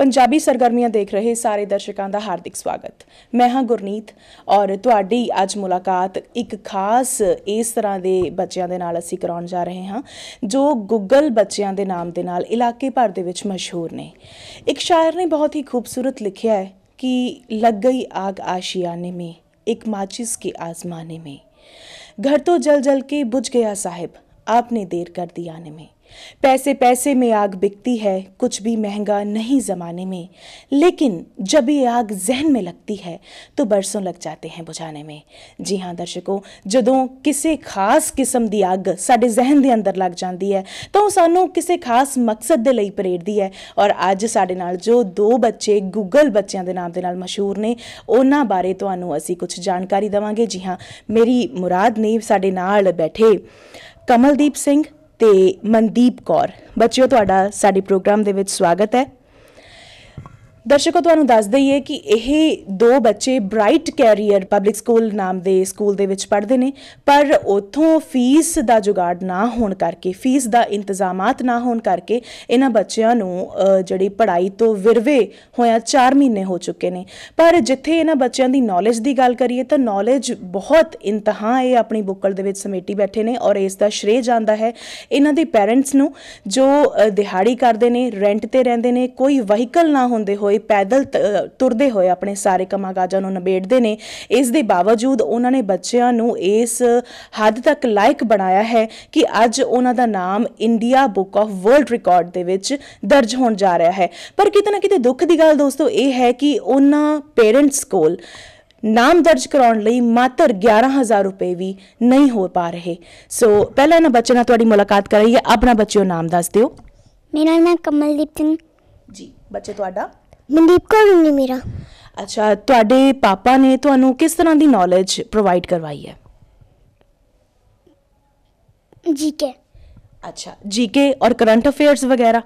ਪੰਜਾਬੀ ਸਰਗਰਮੀਆਂ ਦੇਖ ਰਹੇ ਸਾਰੇ ਦਰਸ਼ਕਾਂ ਦਾ ਹਾਰਦਿਕ ਸਵਾਗਤ ਮੈਂ ਹਾਂ ਗੁਰਨੀਤ ਔਰ ਤੁਹਾਡੀ ਅੱਜ ਮੁਲਾਕਾਤ ਇੱਕ ਖਾਸ ਇਸ ਤਰ੍ਹਾਂ ਦੇ ਬੱਚਿਆਂ ਦੇ ਨਾਲ ਅਸੀਂ ਕਰਾਉਣ ਜਾ ਰਹੇ ਹਾਂ ਜੋ ਗੂਗਲ ਬੱਚਿਆਂ ਦੇ ਨਾਮ ਦੇ ਨਾਲ ਇਲਾਕੇ ਭਰ ਦੇ ਵਿੱਚ ਮਸ਼ਹੂਰ ਨੇ ਇੱਕ ਸ਼ਾਇਰ ਨੇ ਬਹੁਤ ਹੀ ਖੂਬਸੂਰਤ ਲਿਖਿਆ ਹੈ ਕਿ लग गई आग आशियाने में एक माचिस के आजमाने में घर तो जल जल के बुझ गया साहिब आपने देर कर दी आने में पैसे पैसे में आग बिकती है कुछ भी महंगा नहीं जमाने में लेकिन जब ये आग जहन में लगती है तो बरसों लग जाते हैं बुझाने में ਜੀ ਹਾਂ ਦਰਸ਼ਕੋ ਜਦੋਂ ਕਿਸੇ ਖਾਸ ਕਿਸਮ ਦੀ ਅੱਗ ਸਾਡੇ ਜ਼ਿਹਨ ਦੇ ਅੰਦਰ ਲੱਗ ਜਾਂਦੀ ਹੈ ਤਾਂ ਉਹ ਸਾਨੂੰ ਕਿਸੇ ਖਾਸ ਮਕਸਦ ਦੇ ਲਈ ਪ੍ਰੇਰਦੀ ਹੈ ਔਰ ਅੱਜ ਸਾਡੇ ਨਾਲ ਜੋ ਦੋ ਬੱਚੇ ਗੂਗਲ ਬੱਚਿਆਂ ਦੇ ਨਾਮ ਦੇ ਨਾਲ ਮਸ਼ਹੂਰ ਨੇ ਉਹਨਾਂ ਬਾਰੇ ਤੁਹਾਨੂੰ ਅਸੀਂ ਕੁਝ ਜਾਣਕਾਰੀ ਦਵਾਂਗੇ ਜੀ ਹਾਂ ਮੇਰੀ ਮੁਰਾਦ ਨੇ ਸਾਡੇ ਨਾਲ ਬੈਠੇ ਕਮਲਦੀਪ ਸਿੰਘ ਤੇ ਮਨਦੀਪ ਕੌਰ। ਬੱਚਿਓ ਤੁਹਾਡਾ ਸਾਡੇ ਪ੍ਰੋਗਰਾਮ ਦੇ ਵਿੱਚ ਸਵਾਗਤ ਹੈ। ਦਰਸ਼ਕੋ, ਤੁਹਾਨੂੰ ਦੱਸ ਦਈਏ ਕਿ ਇਹ ਦੋ ਬੱਚੇ ਬ੍ਰਾਈਟ ਕੈਰੀਅਰ ਪਬਲਿਕ ਸਕੂਲ ਨਾਮ ਦੇ ਸਕੂਲ ਦੇ ਵਿੱਚ ਪੜ੍ਹਦੇ ਨੇ, ਪਰ ਉਥੋਂ ਫੀਸ ਦਾ ਜੁਗਾੜ ਨਾ ਹੋਣ ਕਰਕੇ ਫੀਸ ਦਾ ਇੰਤਜ਼ਾਮਾਤ ਨਾ ਹੋਣ ਕਰਕੇ ਇਹਨਾਂ ਬੱਚਿਆਂ ਨੂੰ ਜਿਹੜੀ ਪੜ੍ਹਾਈ ਤੋਂ ਵਿਰਵੇ ਹੋਇਆ 4 ਮਹੀਨੇ ਹੋ ਚੁੱਕੇ ਨੇ। ਪਰ ਜਿੱਥੇ ਇਹਨਾਂ ਬੱਚਿਆਂ ਦੀ ਨੌਲੇਜ ਦੀ ਗੱਲ ਕਰੀਏ ਤਾਂ ਨੌਲੇਜ ਬਹੁਤ ਇੰਤਹਾ ਇਹ ਆਪਣੀ ਬੁੱਕਲ ਦੇ ਵਿੱਚ ਸਮੇਟੀ ਬੈਠੇ ਨੇ ਔਰ ਇਸ ਦਾ ਸ਼੍ਰੇ ਜਾਂਦਾ ਹੈ ਇਹਨਾਂ ਦੇ ਪੈਰੈਂਟਸ ਨੂੰ, ਜੋ ਦਿਹਾੜੀ ਕਰਦੇ ਨੇ ਰੈਂਟ ਤੇ ਰਹਿੰਦੇ ਨੇ, ਕੋਈ ਵਹੀਕਲ ਨਾ ਹੁੰਦੇ ਹੋਏ ਪੈਦਲ ਤ- ਅ, ਤੁਰਦੇ ਹੋਏ ਆਪਣੇ ਸਾਰੇ ਕੰਮਾਂ ਕਾਜਾਂ ਨੂੰ ਨਿਬੇੜਦੇ ਨੇ। ਇਸ ਦੇ ਬਾਵਜੂਦ ਉਹਨਾਂ ਨੇ ਬੱਚਿਆਂ ਨੂੰ ਇਸ ਹੱਦ ਤੱਕ ਲਾਇਕ ਬਣਾਇਆ ਹੈ ਕਿ ਅੱਜ ਉਹਨਾਂ ਦਾ ਨਾਮ India book of world record ਦੇ ਵਿੱਚ ਦਰਜ ਹੋਣ ਜਾ ਰਿਹਾ ਹੈ। ਪਰ ਕਿਤੇ ਨਾ ਕਿਤੇ ਦੁੱਖ ਦੀ ਗੱਲ ਦੋਸਤੋ ਇਹ ਹੈ ਕਿ ਉਹਨਾਂ ਪੇਰੈਂਟਸ ਕੋਲ ਨਾਮ ਦਰਜ ਕਰਾਉਣ ਲਈ ਮਾਤਰ 11000 ਰੁਪਏ ਵੀ ਨਹੀਂ ਹੋ ਪਾ ਰਹੇ। ਸੋ ਪਹਿਲਾਂ ਇਹਨਾਂ ਬੱਚਿਆਂ ਨਾਲ ਤੁਹਾਡੀ ਮੁਲਾਕਾਤ ਕਰਾਈਏ। ਆਪਣਾ ਬੱਚਿਓ ਨਾਮ ਦੱਸ ਦਿਓ। ਮੇਰਾ ਨਾਮ ਕਮਲਦੀਪ ਸਿੰਘ। ਜੀ ਬੱਚੇ ਤੁਹਾਡਾ? ਮਨਦੀਪ ਕੌਰ ਨਹੀਂ ਮੇਰਾ। ਅੱਛਾ ਤੁਹਾਡੇ ਪਾਪਾ ਨੇ ਤੁਹਾਨੂੰ ਕਿਸ ਤਰ੍ਹਾਂ ਦੀ ਨੌਲੇਜ ਪ੍ਰੋਵਾਈਡ ਕਰਵਾਈ ਹੈ? ਜੀਕੇ। ਅੱਛਾ ਜੀਕੇ ਔਰ ਕਰੰਟ ਅਫੇਅਰਸ ਵਗੈਰਾ।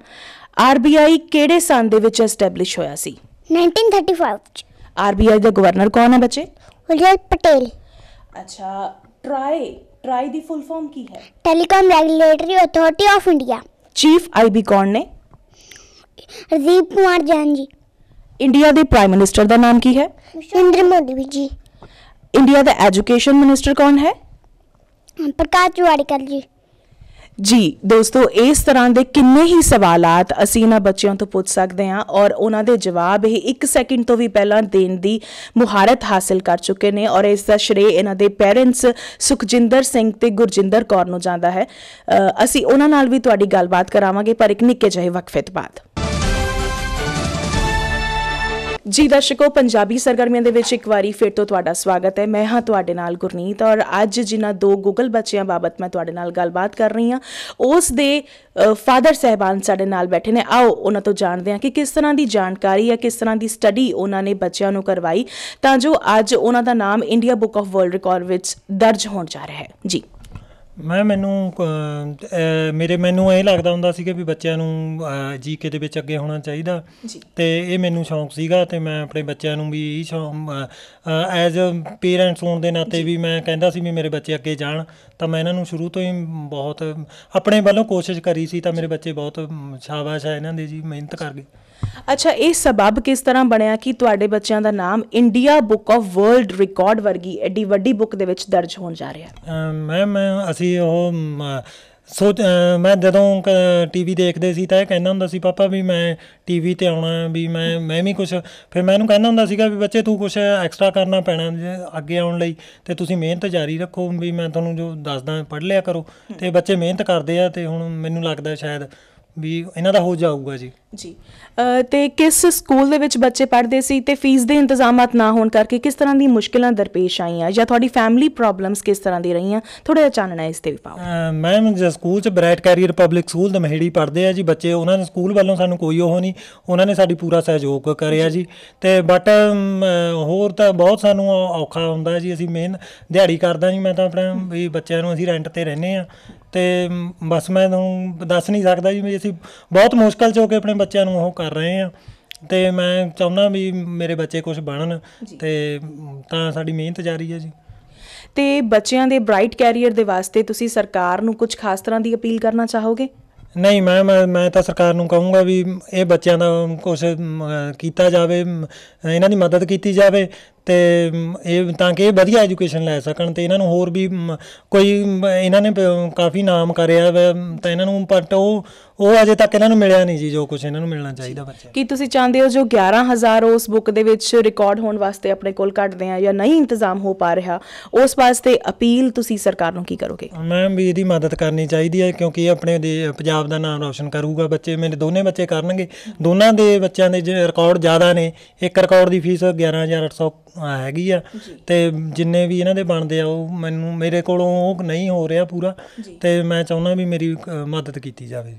ਆਰਬੀਆਈ ਕਿਹੜੇ ਸਾਲ ਦੇ ਵਿੱਚ ਐਸਟੈਬਲਿਸ਼ ਹੋਇਆ ਸੀ? 1935 ਚ ਆਰਬੀਆਈ ਦਾ ਗਵਰਨਰ ਕੌਣ ਹੈ ਬੱਚੇ? ਉਜਲ ਪਟੇਲ। ਅੱਛਾ ਟਰਾਈ ਟਰਾਈ ਦੀ ਫੁੱਲ ਫਾਰਮ ਕੀ ਹੈ? Telecom regulatory authority of India chief IB ਕੌਣ ਨੇ? ਰਜੀਵ ਕੁਮਾਰ ਜਾਨ ਜੀ। ਇੰਡੀਆ ਦੇ ਪ੍ਰਾਈਮ ਮਿਨਿਸਟਰ ਦਾ ਨਾਮ ਕੀ ਹੈ? ਨਰਿੰਦਰ ਮੋਦੀ ਜੀ। ਇੰਡੀਆ ਦਾ ਐਜੂਕੇਸ਼ਨ ਮਿਨਿਸਟਰ ਕੌਣ ਹੈ? ਪ੍ਰਕਾਸ਼ ਜਵਾੜਕਰ ਜੀ। ਜੀ ਦੋਸਤੋ ਇਸ ਤਰ੍ਹਾਂ ਦੇ ਕਿੰਨੇ ਹੀ ਸਵਾਲਾਤ ਅਸੀਂ ਇਹਨਾਂ ਬੱਚਿਆਂ ਤੋਂ ਪੁੱਛ ਸਕਦੇ ਹਾਂ ਔਰ ਉਹਨਾਂ ਦੇ ਜਵਾਬ ਇਹ 1 ਸੈਕਿੰਡ ਤੋਂ ਵੀ ਪਹਿਲਾਂ ਦੇਣ ਦੀ ਮੁਹਾਰਤ ਹਾਸਲ ਕਰ ਚੁੱਕੇ ਨੇ ਔਰ ਇਸ ਦਾ ਸ਼੍ਰੇ ਇਹਨਾਂ ਦੇ ਪੇਰੈਂਟਸ ਸੁਖਜਿੰਦਰ ਸਿੰਘ ਤੇ ਗੁਰਜਿੰਦਰ ਕੌਰ ਨੂੰ ਜਾਂਦਾ ਹੈ। ਅ, ਅਸੀਂ ਉਹਨਾਂ ਨਾਲ ਵੀ ਤੁਹਾਡੀ ਗੱਲਬਾਤ ਕਰਾਵਾਂਗੇ ਪਰ ਇੱਕ ਨਿੱਕੇ ਜਿਹੇ ਵਕਫੇ ਤੋਂ ਬਾਅਦ। ਜੀ ਦਰਸ਼ਕੋ, ਪੰਜਾਬੀ ਸਰਗਰਮੀਆਂ ਦੇ ਵਿੱਚ ਇੱਕ ਵਾਰੀ ਫਿਰ ਤੋਂ ਤੁਹਾਡਾ ਸਵਾਗਤ ਹੈ। ਮੈਂ ਹਾਂ ਤੁਹਾਡੇ ਨਾਲ ਗੁਰਨੀਤ ਔਰ ਅੱਜ ਜਿਨ੍ਹਾਂ ਦੋ ਗੂਗਲ ਬੱਚਿਆਂ ਬਾਬਤ ਮੈਂ ਤੁਹਾਡੇ ਨਾਲ ਗੱਲਬਾਤ ਕਰ ਰਹੀ ਹਾਂ, ਉਸ ਦੇ ਫਾਦਰ ਸਹਿਬਾਨ ਸਾਡੇ ਨਾਲ ਬੈਠੇ ਨੇ। ਆਓ, ਉਹਨਾਂ ਤੋਂ ਜਾਣਦੇ ਹਾਂ ਕਿ ਕਿਸ ਤਰ੍ਹਾਂ ਦੀ ਜਾਣਕਾਰੀ ਹੈ ਕਿਸ ਤਰ੍ਹਾਂ ਦੀ ਸਟੱਡੀ ਉਹਨਾਂ ਨੇ ਬੱਚਿਆਂ ਨੂੰ ਕਰਵਾਈ ਤਾਂ ਜੋ ਅੱਜ ਉਹਨਾਂ ਦਾ ਨਾਮ India book of world record ਵਿੱਚ ਦਰਜ ਹੋਣ ਜਾ ਰਿਹਾ ਹੈ। ਜੀ। ਮੈਂ ਮੈਨੂੰ ਮੇਰੇ ਮੈਨੂੰ ਇਹ ਲੱਗਦਾ ਹੁੰਦਾ ਸੀਗਾ ਵੀ ਬੱਚਿਆਂ ਨੂੰ ਜੀਕੇ ਦੇ ਵਿੱਚ ਅੱਗੇ ਹੋਣਾ ਚਾਹੀਦਾ। ਤੇ ਇਹ ਮੈਨੂੰ ਸ਼ੌਂਕ ਸੀਗਾ ਤੇ ਮੈਂ ਆਪਣੇ ਬੱਚਿਆਂ ਨੂੰ ਵੀ ਇਹ ਸ਼ੌਂਕ ਐਜ਼ ਅ ਪੇਰੈਂਟਸ ਹੋਣ ਦੇ ਨਾਤੇ ਵੀ ਮੈਂ ਕਹਿੰਦਾ ਸੀ ਵੀ ਮੇਰੇ ਬੱਚੇ ਅੱਗੇ ਜਾਣ। ਤਾਂ ਮੈਂ ਇਹਨਾਂ ਨੂੰ ਸ਼ੁਰੂ ਤੋਂ ਹੀ ਬਹੁਤ ਆਪਣੇ ਵੱਲੋਂ ਕੋਸ਼ਿਸ਼ ਕਰੀ ਸੀ ਤਾਂ ਮੇਰੇ ਬੱਚੇ ਬਹੁਤ ਸ਼ਾਬਾਸ਼ ਹੈ ਇਹਨਾਂ ਦੇ ਜੀ ਮਿਹਨਤ ਕਰ ਗਏ। ਅੱਛਾ ਇਹ ਸਬਬ ਕਿਸ ਤਰ੍ਹਾਂ ਬਣਿਆ ਕਿ ਤੁਹਾਡੇ ਬੱਚਿਆਂ ਦਾ ਨਾਮ India book of world record ਵਰਗੀ ਐਡੀ ਵੱਡੀ ਬੁੱਕ ਦੇ ਵਿੱਚ ਦਰਜ ਹੋਣ ਜਾ ਰਿਹਾ ਹੈ? ਮੈਂ ਮੈਂ ਅਸੀਂ ਉਹ ਸੋ ਸੋਚ ਅ, ਮੈਂ ਜਦੋਂ ਟੀਵੀ ਦੇਖਦੇ ਸੀ ਤਾਂ ਇਹ ਕਹਿੰਦਾ ਹੁੰਦਾ ਸੀ ਪਾਪਾ ਵੀ ਮੈਂ ਟੀਵੀ ਤੇ ਆਉਣਾ ਵੀ ਮੈਂ ਮੈਂ ਵੀ ਕੁਝ ਫਿਰ ਮੈਂ ਇਹਨੂੰ ਕਹਿੰਦਾ ਹੁੰਦਾ ਸੀਗਾ ਵੀ ਬੱਚੇ ਤੂੰ ਕੁਝ ਐਕਸਟਰਾ ਕਰਨਾ ਪੈਣਾ ਅੱਗੇ ਆਉਣ ਲਈ ਤੇ ਤੁਸੀਂ ਮਿਹਨਤ ਜਾਰੀ ਰੱਖੋ ਵੀ ਮੈਂ ਤੁਹਾਨੂੰ ਜੋ ਦੱਸਦਾ ਪੜ੍ਹ ਲਿਆ ਕਰੋ। ਤੇ ਬੱਚੇ ਮਿਹਨਤ ਕਰਦੇ ਆ ਤੇ ਹੁਣ ਮੈਨੂੰ ਲੱਗਦਾ ਸ਼ਾਇਦ ਵੀ ਇਹਨਾਂ ਦਾ ਹੋ ਜਾਊਗਾ ਜੀ। ਜੀ। ਅ, ਤੇ ਕਿਸ ਸਕੂਲ ਦੇ ਵਿੱਚ ਬੱਚੇ ਪੜ੍ਹਦੇ ਸੀ ਤੇ ਫੀਸ ਦੇ ਇੰਤਜ਼ਾਮਾਤ ਨਾ ਹੋਣ ਕਰਕੇ ਕਿਸ ਤਰ੍ਹਾਂ ਦੀ ਮੁਸ਼ਕਲਾਂ ਦਰਪੇਸ਼ ਆਈਆਂ ਜਾਂ ਤੁਹਾਡੀ ਫੈਮਿਲੀ ਪ੍ਰੋਬਲਮਸ ਕਿਸ ਤਰ੍ਹਾਂ ਦੀ ਰਹੀਆਂ? ਥੋੜਾ ਜਿਹਾ ਚਾਨਣਾ ਇਸ ਤੇ ਵੀ ਪਾਓ। ਮੈਮ ਜੇ ਸਕੂਲ ਚ bright career public school Damheri ਪੜ੍ਹਦੇ ਆ ਜੀ ਬੱਚੇ ਉਹਨਾਂ ਨੇ ਸਕੂਲ ਵੱਲੋਂ ਸਾਨੂੰ ਕੋਈ ਉਹ ਨਹੀਂ ਉਹਨਾਂ ਨੇ ਸਾਡੀ ਪੂਰਾ ਸਹਿਯੋਗ ਕਰਿਆ ਜੀ। ਤੇ ਬਟ ਹੋਰ ਤਾਂ ਬਹੁਤ ਸਾਨੂੰ ਔਖਾ ਹੁੰਦਾ ਜੀ ਅਸੀਂ ਮਿਹਨਤ ਦਿਹਾੜੀ ਕਰਦਾ ਜੀ ਮੈਂ ਤਾਂ ਆਪਣਾ ਵੀ ਬੱਚਿਆਂ ਨੂੰ ਅਸੀਂ ਰੈਂਟ ਤੇ ਰਹਿੰਦੇ ਆ। ਤੇ ਬਸ ਮੈਂ ਤੁਹਾਨੂੰ ਦੱਸ ਨਹੀਂ ਸਕਦਾ ਜੀ ਵੀ ਅਸੀਂ ਬਹੁਤ ਮੁਸ਼ਕਲ ਚ ਹੋ ਕੇ ਆਪਣੇ ਬੱਚਿਆਂ ਨੂੰ ਉਹ ਕਰ ਰਹੇ ਆ। ਤੇ ਮੈਂ ਚਾਹੁੰਦਾ ਵੀ ਮੇਰੇ ਬੱਚੇ ਕੁਝ ਬਣਨ ਤੇ ਤਾਂ ਸਾਡੀ ਮਿਹਨਤ ਜਾਰੀ ਹੈ ਜੀ। ਤੇ ਬੱਚਿਆਂ ਦੇ ਬ੍ਰਾਈਟ ਕੈਰੀਅਰ ਦੇ ਵਾਸਤੇ ਤੁਸੀਂ ਸਰਕਾਰ ਨੂੰ ਕੁਝ ਖਾਸ ਤਰ੍ਹਾਂ ਦੀ ਅਪੀਲ ਕਰਨਾ ਚਾਹੋਗੇ? ਨਹੀਂ ਮੈਂ ਮੈਂ ਤਾਂ ਸਰਕਾਰ ਨੂੰ ਕਹੂੰਗਾ ਵੀ ਇਹ ਬੱਚਿਆਂ ਦਾ ਕੁਝ ਕੀਤਾ ਜਾਵੇ ਇਹਨਾਂ ਦੀ ਮਦਦ ਕੀਤੀ ਜਾਵੇ ਤੇ ਇਹ ਤਾਂ ਕਿ ਇਹ ਵਧੀਆ ਐਜੂਕੇਸ਼ਨ ਲੈ ਸਕਣ ਤੇ ਇਹਨਾਂ ਨੂੰ ਹੋਰ ਵੀ ਕੋਈ ਇਹਨਾਂ ਨੇ ਕਾਫੀ ਨਾਮ ਕਰਿਆ ਤਾਂ ਇਹਨਾਂ ਨੂੰ ਬਟ ਉਹ ਉਹ ਅਜੇ ਤੱਕ ਇਹਨਾਂ ਨੂੰ ਮਿਲਿਆ ਨਹੀਂ ਜੀ ਜੋ ਕੁਝ ਇਹਨਾਂ ਨੂੰ ਮਿਲਣਾ ਚਾਹੀਦਾ ਬੱਚਿਆਂ ਨੂੰ। ਕੀ ਤੁਸੀਂ ਚਾਹੁੰਦੇ ਹੋ ਜੋ 11000 ਉਸ ਬੁੱਕ ਦੇ ਵਿੱਚ ਰਿਕਾਰਡ ਹੋਣ ਵਾਸਤੇ ਆਪਣੇ ਕੋਲ ਕੱਢਦੇ ਆ ਜਾਂ ਨਹੀਂ ਇੰਤਜ਼ਾਮ ਹੋ ਪਾ ਰਿਹਾ ਉਸ ਵਾਸਤੇ ਅਪੀਲ ਤੁਸੀਂ ਸਰਕਾਰ ਨੂੰ ਕੀ ਕਰੋਗੇ ਮੈਂ ਵੀ ਇਹਦੀ ਮਦਦ ਕਰਨੀ ਚਾਹੀਦੀ ਹੈ ਕਿਉਂਕਿ ਇਹ ਆਪਣੇ ਦੇ ਪੰਜਾਬ ਦਾ ਨਾਮ ਰੌਸ਼ਨ ਕਰੂਗਾ ਬੱਚੇ ਮੇਰੇ ਦੋਨੇ ਬੱਚੇ ਕਰਨਗੇ ਦੋਨਾਂ ਦੇ ਬੱਚਿਆਂ ਦੇ ਰਿਕਾਰਡ ਜ਼ਿਆਦਾ ਨੇ ਇੱਕ ਰਿਕਾਰਡ ਦੀ ਫੀਸ 11800 ਹੈਗੀ ਆ ਤੇ ਜਿੰਨੇ ਵੀ ਇਹਨਾਂ ਦੇ ਬਣਦੇ ਆ ਉਹ ਮੈਨੂੰ ਮੇਰੇ ਕੋਲੋਂ ਉਹ ਨਹੀਂ ਹੋ ਰਿਹਾ ਪੂਰਾ ਤੇ ਮੈਂ ਚਾਹੁੰਦਾ ਵੀ ਮੇਰੀ ਮਦਦ ਕੀਤੀ ਜਾਵੇ।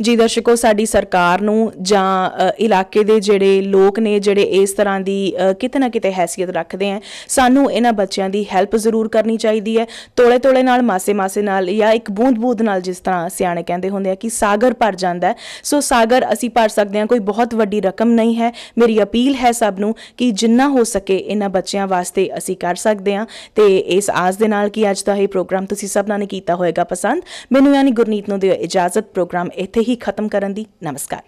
ਜੀ ਦਰਸ਼ਕੋ, ਸਾਡੀ ਸਰਕਾਰ ਨੂੰ ਜਾਂ ਇਲਾਕੇ ਦੇ ਜਿਹੜੇ ਲੋਕ ਨੇ, ਜਿਹੜੇ ਇਸ ਤਰ੍ਹਾਂ ਦੀ ਕਿਤੇ ਨਾ ਕਿਤੇ ਹੈਸੀਅਤ ਰੱਖਦੇ ਆ ਸਾਨੂੰ ਇਹਨਾਂ ਬੱਚਿਆਂ ਦੀ ਹੈਲਪ ਜ਼ਰੂਰ ਕਰਨੀ ਚਾਹੀਦੀ ਹੈ ਤੋਲੇ ਤੋਲੇ ਨਾਲ ਮਾਸੇ ਮਾਸੇ ਨਾਲ ਜਾਂ ਇੱਕ ਬੂੰਦ ਬੂੰਦ ਨਾਲ ਜਿਸ ਤਰ੍ਹਾਂ ਸਿਆਣੇ ਕਹਿੰਦੇ ਹੁੰਦੇ ਆ ਕਿ ਸਾਗਰ ਭਰ ਜਾਂਦਾ ਹੈ ਸੋ ਸਾਗਰ ਅਸੀਂ ਭਰ ਸਕਦੇ ਹਾਂ, ਕੋਈ ਬਹੁਤ ਵੱਡੀ ਰਕਮ ਨਹੀਂ ਹੈ। ਮੇਰੀ ਅਪੀਲ ਹੈ ਸਭ ਨੂੰ ਕਿ ਜਿੰਨਾ ਹੋ ਸਕੇ ਇਹਨਾਂ ਬੱਚਿਆਂ ਵਾਸਤੇ ਅਸੀਂ ਕਰ ਸਕਦੇ ਹਾਂ। ਤੇ ਇਸ ਆਸ ਦੇ ਨਾਲ ਕਿ ਅੱਜ ਦਾ ਇਹ ਪ੍ਰੋਗਰਾਮ ਤੁਸੀਂ ਸਭਨਾਂ ਨੇ ਕੀਤਾ ਹੋਵੇਗਾ ਪਸੰਦ। ਮੈਨੂੰ ਯਾਨੀ ਗੁਰਨੀਤ ਨੂੰ ਦਿਓ ਇਜਾਜ਼ਤ, ਪ੍ਰੋਗਰਾਮ ਇੱਥੇ ਹੀ ਖਤਮ ਕਰਨ ਦੀ। ਨਮਸਕਾਰ।